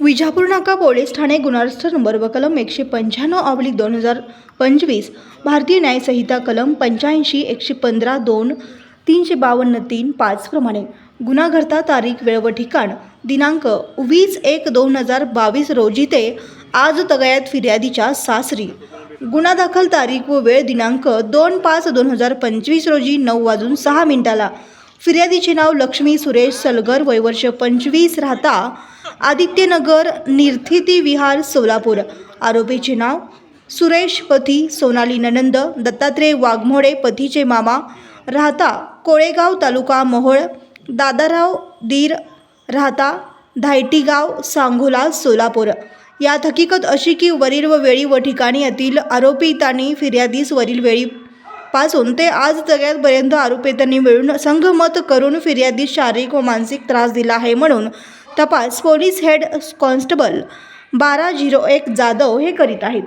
विजापूर नाका police Thane गुन्हास्थ number व कलम एकशे पंच्याण्णव ऑब्लिक दोन हजार पंचवीस भारतीय न्यायसंहिता कलम पंच्याऐंशी एकशे पंधरा दोन तीनशे बावन्न तीन पाचप्रमाणे गुन्हाघरता तारीख वेळ व ठिकाण दिनांक वीस एक दोन हजार बावीस रोजी ते आज तगायत फिर्यादीच्या सासरी. गुन्हा दाखल तारीख व वेळ दिनांक दोन पाच दोन हजार पंचवीस रोजी नऊ वाजून सहा मिनिटाला. फिर्यादीचे नाव लक्ष्मी सुरेश सलगर वयवर्ष पंचवीस राहता आदित्यनगर निर्थिती विहार सोलापूर. आरोपीचे नाव सुरेश पती सोनाली ननंद दत्तात्रय वाघमोडे पतीचे मामा राहता कोळेगाव तालुका मोहोळ दादाराव दीर राहता धायटीगाव सांगोला सोलापूर. यात हकीकत अशी की वरील व वेळी व ठिकाणी येथील आरोपितांनी फिर्यादीस वरील वेळी पासून ते आज जगण्यापर्यंत आरोपितांनी मिळून संघमत करून फिर्यादीस शारीरिक व मानसिक त्रास दिला आहे म्हणून तपास पोलीस हेड कॉन्स्टेबल बारा झिरो एक जाधव हे करीत आहेत.